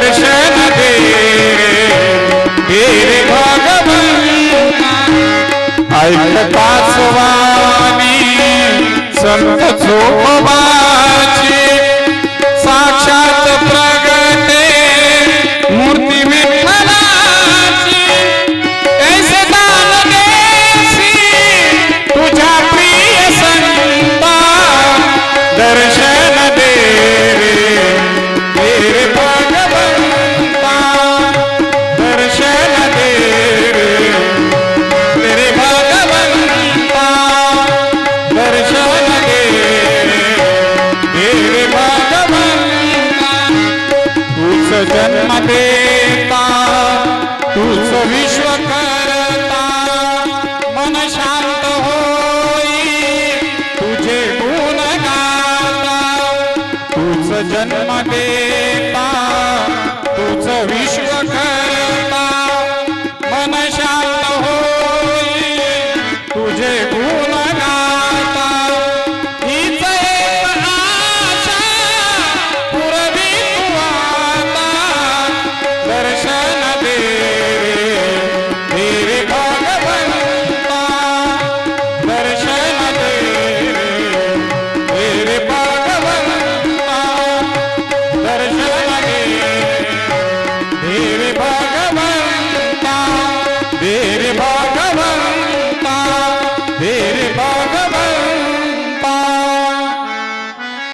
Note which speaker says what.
Speaker 1: दर्शन दे हे भगवंता ऐकता संत झोपाची जन्म देता तूच विश्व करता. मन शांत होई तुझे गुण गाता. तूच जन्म देता तूच विश्व Baby.